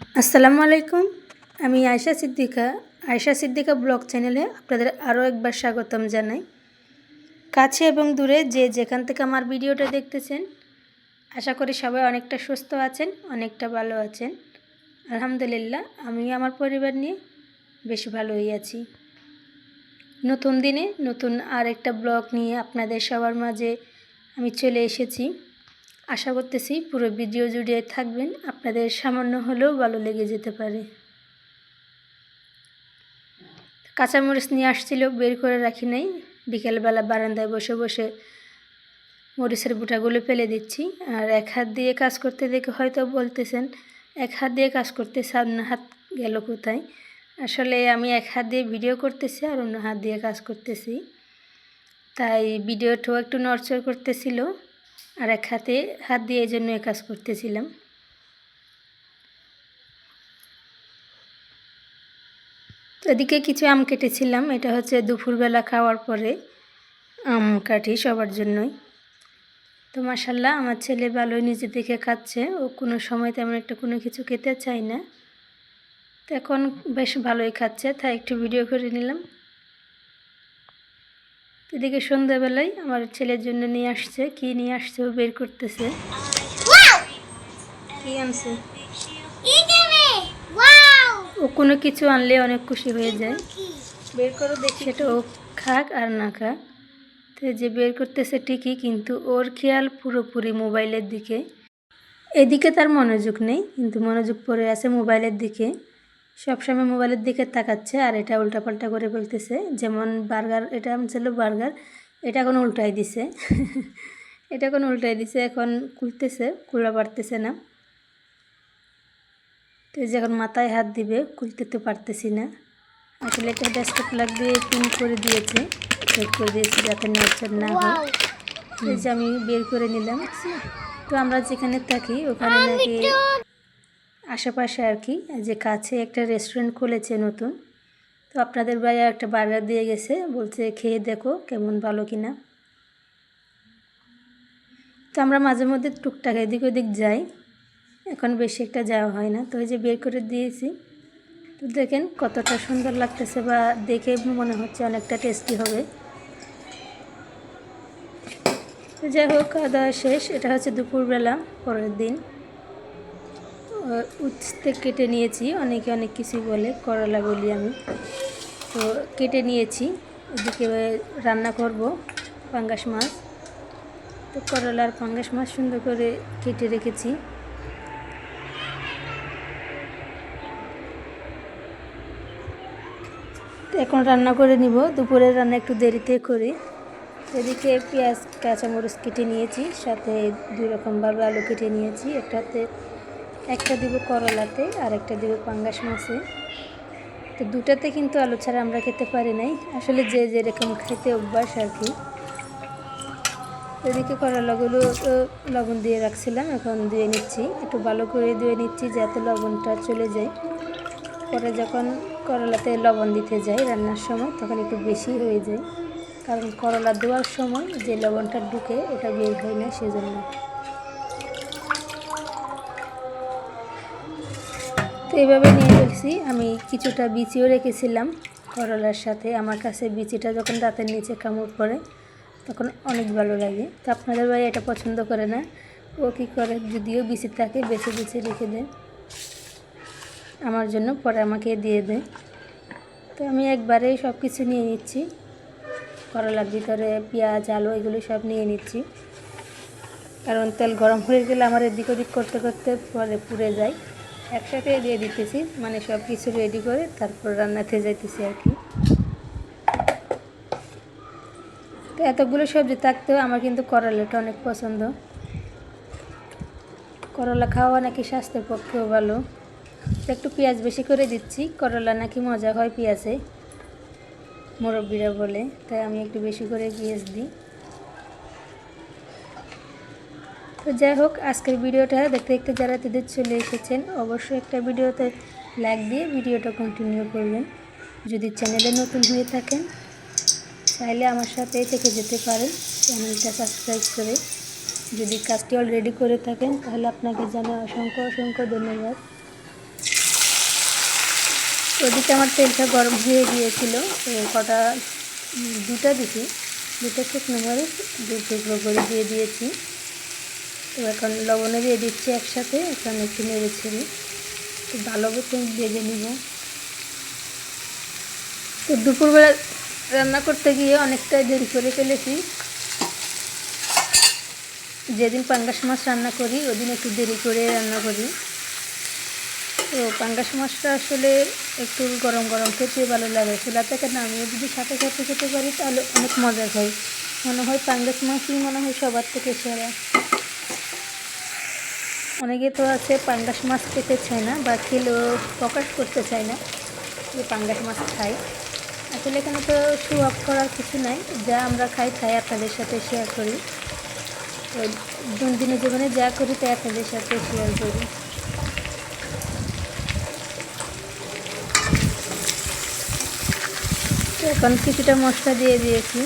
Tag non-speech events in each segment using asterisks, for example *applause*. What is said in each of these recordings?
আসসালামু আলাইকুম, আমি আয়শা সিদ্দিকা। আয়শা সিদ্দিকা ব্লগ চ্যানেলে আপনাদের আরও একবার স্বাগতম জানাই। কাছে এবং দূরে যে যেখান থেকে আমার ভিডিওটা দেখতেছেন, আশা করি সবাই অনেকটা সুস্থ আছেন, অনেকটা ভালো আছেন। আলহামদুলিল্লাহ আমি আমার পরিবার নিয়ে বেশ ভালোই আছি। নতুন দিনে নতুন আর একটা ব্লগ নিয়ে আপনাদের সবার মাঝে আমি চলে এসেছি। আশা করতেছি পুরো ভিডিও জুড়ে থাকবেন। আপনাদের সামান্য হলেও ভালো লেগে যেতে পারে। কাঁচামরিচ নিয়ে আসছিল, বের করে রাখি নাই। বিকেলবেলা বারান্দায় বসে বসে মরিচের বুটাগুলো ফেলে দিচ্ছি। আর এক হাত দিয়ে কাজ করতে দেখে হয়তো বলতেছেন, এক হাত দিয়ে কাজ করতে সামনে হাত গেল কোথায়? আসলে আমি এক হাত দিয়ে ভিডিও করতেছি আর অন্য হাত দিয়ে কাজ করতেছি। তাই ভিডিওটাও একটু নড়চড় করতেছিল। আর এক হাতে হাত দিয়ে এই জন্য কাজ করতেছিলাম। এদিকে কিছু আম কেটেছিলাম, এটা হচ্ছে দুপুরবেলা খাওয়ার পরে আম কাটি সবার জন্যই। তো মাসাল্লাহ আমার ছেলে ভালোই নিজে দেখে খাচ্ছে, ও কোনো সময় তেমন একটা কোনো কিছু খেতে চায় না। তো এখন বেশ ভালোই খাচ্ছে, তাই একটু ভিডিও করে নিলাম। এদিকে সন্ধ্যাবেলায় আমার ছেলের জন্য নিয়ে আসছে। কি নিয়ে আসছে ও বের করতেছে। কি আনছে? ও কোনো কিছু আনলে অনেক খুশি হয়ে যায়। বের করে দেখি। সেটা ও খাক আর না খাক। তো যে বের করতেছে ঠিকই কিন্তু ওর খেয়াল পুরোপুরি মোবাইলের দিকে। এদিকে তার মনোযোগ নেই কিন্তু মনোযোগ পড়ে আছে মোবাইলের দিকে। সবসময় মোবাইলের দিকে তাকাচ্ছে আর এটা উল্টাপাল্টা করে বলতেছে। যেমন বার্গার এটা ছিল বার্গার এটা এখন উল্টাই দিছে। *laughs* এটা এখন উল্টাই দিছে এখন খুলতেছে খোলা পারতেছে না। তো যখন মাথায় হাত দিবে খুলতে তো পারতেছি না। আসলে এটা ডেস্কটপ লাগ দিয়ে পিন করে দিয়েছে সেট করে দিয়েছে যাতে নড়চড় না হয়। যে আমি বের করে নিলাম। তো আমরা যেখানে থাকি ওখানে নাকি আশেপাশে আর কি, যে কাছে একটা রেস্টুরেন্ট খুলেছে নতুন। তো আপনাদের ভাইয়া একটা বার্গার দিয়ে গেছে, বলছে খেয়ে দেখো কেমন ভালো কি না তো আমরা মাঝে মধ্যে টুকটাক এদিক ওদিক যাই, এখন বেশি একটা যাওয়া হয় না। তো ওই যে বের করে দিয়েছি। তো দেখেন কতটা সুন্দর লাগতেছে বা দেখে মনে হচ্ছে অনেকটা টেস্টি হবে। তো যাই হোক, খাওয়া দাওয়া শেষ, এটা হচ্ছে দুপুরবেলা, পরের দিন। উঠতে কেটে নিয়েছি। অনেকে অনেক কিছু বলে, করলা বলি আমি। তো কেটে নিয়েছি। এদিকে রান্না করব পাঙ্গাস মাছ। তো করলার পাঙ্গাস মাছ সুন্দর করে কেটে রেখেছি। এখন রান্না করে নিব। দুপুরের রান্না একটু দেরিতে করি। এদিকে পেঁয়াজ, কাঁচামরিচ কেটে নিয়েছি। সাথে দুই রকমভাবে আলু কেটে নিয়েছি। একটাতে একটা দিব করলাতে, আর একটা দিব পাঙ্গাস মাছে। তো দুটাতে কিন্তু আলু ছাড়া আমরা খেতে পারি নাই। আসলে যে যেরকম খেতে অভ্যাস আর কি। এদিকে করলাগুলো লবণ দিয়ে রাখছিলাম, এখন ধুয়ে নিচ্ছি। একটু ভালো করে ধুয়ে নিচ্ছি যাতে লবণটা চলে যায়। পরে যখন করলাতে লবণ দিতে যাই রান্নার সময়, তখন একটু বেশি হয়ে যায়। কারণ করলা দেওয়ার সময় যে লবণটা ঢুকে ওটা বের হয় না, সেজন্য। এইভাবে নিয়ে ফেলছি। আমি কিছুটা বিচিও রেখেছিলাম করলার সাথে। আমার কাছে বিচিটা যখন দাঁতের নিচে কামড় পড়ে, তখন অনেক ভালো লাগে। তো আপনাদের ভাই এটা পছন্দ করে না? ও কী করে? যদিও বিচি থাকে, বেছে বেছে রেখে দেয়। আমার জন্য পরে আমাকে দিয়ে দেয়। তো আমি একবারেই সব কিছু নিয়ে নিচ্ছি। করলার ভিতরে পেঁয়াজ, আলু এগুলো সব নিয়ে নিচ্ছি। কারণ তেল গরম হয়ে গেলে আমার এদিক ওদিক করতে করতে পরে পুড়ে যায়। একসাথে দিয়ে দিতেছি মানে সব কিছু রেডি করে তারপর রান্নাতে যাইতেছি আর কি। তো এতগুলো সবজি থাকতেও আমার কিন্তু করলাটা অনেক পছন্দ। করলা খাওয়া নাকি স্বাস্থ্যের পক্ষেও ভালো। একটু পেঁয়াজ বেশি করে দিচ্ছি, করলা নাকি মজা হয় পেঁয়াজে, মুরব্বীরা বলে, তাই আমি একটু বেশি করে পেঁয়াজ দিই। তো যাই হোক, আজকের ভিডিওটা দেখতে দেখতে যারা তাদের চলে এসেছেন, অবশ্যই একটা ভিডিওতে লাইক দিয়ে ভিডিওটা কন্টিনিউ করবেন। যদি চ্যানেলে নতুন হয়ে থাকেন, চাইলে আমার সাথে থেকে যেতে পারেন চ্যানেলটা সাবস্ক্রাইব করে। যদি কাজটি অলরেডি করে থাকেন, তাহলে আপনাকে জানা অসংখ্য অসংখ্য ধন্যবাদ। ওদিকে আমার তেলটা গরম হয়ে গিয়েছিল কটা দুটা দিছি দুটো শুকনো মরিচ দু টুকরো করে দিয়ে দিয়েছি। এখন লবণে দিয়ে দিচ্ছি একসাথে, এখন একটু নেড়ে ছেড়ে। তো ভালো মতো ভেজে নিব। তো দুপুরবেলা রান্না করতে গিয়ে অনেকটাই দেরি করে ফেলেছি। যেদিন পাঙ্গাস মাছ রান্না করি, ওদিন একটু দেরি করে রান্না করি। তো পাঙ্গাস মাছটা আসলে একটু গরম গরম খেতে ভালো লাগে। চুলা থেকে নামিয়ে যদি সাথে সাথে খেতে পারি, তাহলে অনেক মজা হয়। মনে হয় পাঙ্গাস মাছই মনে হয় সবার থেকে সেরা। অনেকে তো আছে পাঙ্গাস মাছ খেতে চায় না বা খেলেও প্রকাশ করতে চায় না যে পাঙ্গাস মাছ খাই আসলে এখানে তো শু অফ করার কিছু নাই, যা আমরা খাই তাই আপনাদের সাথে শেয়ার করি। তো দিনের জীবনে যা করি তাই আপনাদের সাথে শেয়ার করি। এখন কিছুটা মশলা দিয়ে দিয়েছি।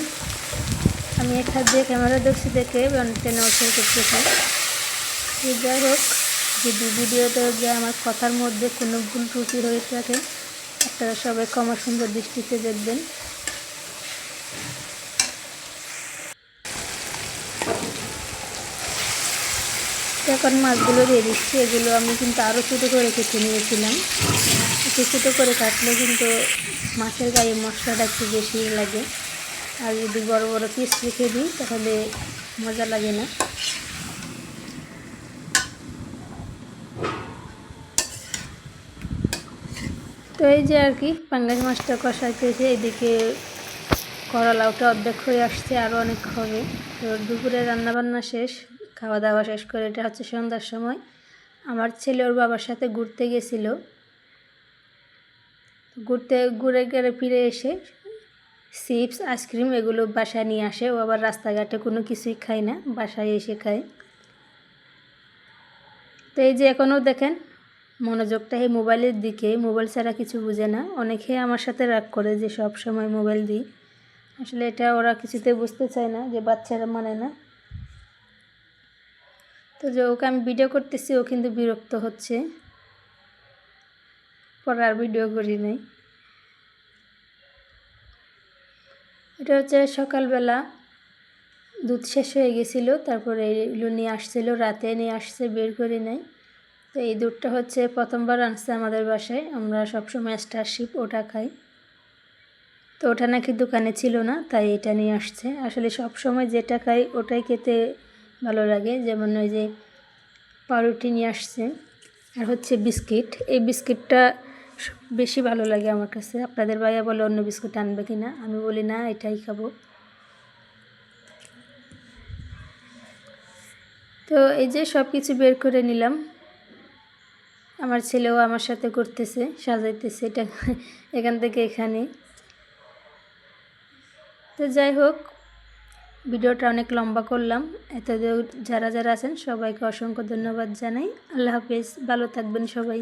আমি হাত দিয়ে ক্যামেরা দেখছি দেখে অনেকটা নড়চড় করতেছি। তো যাই হোক যদি ভিডিওতে যে আমার কথার মধ্যে কোনো ভুল ত্রুটি হয়ে থাকে আপনারা সবাই ক্ষমা সুন্দর দৃষ্টিতে দেখবেন। এখন মাছগুলো দিয়ে দিচ্ছি, এগুলো আমি কিন্তু আরও ছোটো করে কেটে নিয়েছিলাম। একটু ছোটো করে কাটলে কিন্তু মাছের গায়ে মশলাটা একটু বেশি লাগে। আর যদি বড় বড় পিস রেখে দিই, তাহলে মজা লাগে না। তো এই যে আর কি পাঙ্গাস মাছটা কষাইতেছে, এদিকে করলাওটা অর্ধেক হয়ে আসছে আরও অনেক হবে। তো দুপুরে রান্নাবান্না শেষ খাওয়া দাওয়া শেষ করে এটা হচ্ছে সন্ধ্যার সময়। আমার ছেলে ওর বাবার সাথে ঘুরতে গেছিল। ঘুরতে, ঘুরে গেলে ফিরে এসে চিপস, আইসক্রিম এগুলো বাসায় নিয়ে আসে। ও আবার রাস্তাঘাটে কোনো কিছুই খায় না, বাসায় এসে খায়। তো এই যে এখনও দেখেন মনোযোগটা এই মোবাইলের দিকে, মোবাইল ছাড়া কিছু বুঝে না। অনেকে আমার সাথে রাগ করে যে সব সময় মোবাইল দিই। আসলে এটা ওরা কিছুতে বুঝতে চায় না যে বাচ্চারা মানে না। তো যে ওকে আমি ভিডিও করতেছি, ও কিন্তু বিরক্ত হচ্ছে। পরে আর ভিডিও করি নাই। এটা হচ্ছে সকালবেলা, দুধ শেষ হয়ে গেছিল, তারপরে এগুলো নিয়ে আসছিল, রাতে নিয়ে আসছে, বের করে নেয় তো এই দুধটা হচ্ছে প্রথমবার আনছে আমাদের বাসায়। আমরা সবসময় স্টারশিপ ওটা খাই। তো ওটা নাকি দোকানে ছিল না, তাই এটা নিয়ে আসছে। আসলে সব সময় যেটা খাই ওটাই খেতে ভালো লাগে। যেমন ওই যে পাউরুটি নিয়ে আসছে আর হচ্ছে বিস্কিট। এই বিস্কিটটা বেশি ভালো লাগে আমার কাছে। আপনাদের ভাইয়া বলে অন্য বিস্কুট আনবে কি না আমি বলি, না, এটাই খাব। তো এই যে সব কিছু বের করে নিলাম। আমার ছেলেও আমার সাথে করতেছে, সাজাইতেছে এটা *laughs* এখান থেকে এখানে। তো যাই হোক, ভিডিওটা অনেক লম্বা করলাম। এত যারা যারা আছেন সবাইকে অসংখ্য ধন্যবাদ জানাই। আল্লাহ হাফেজ, ভালো থাকবেন সবাই।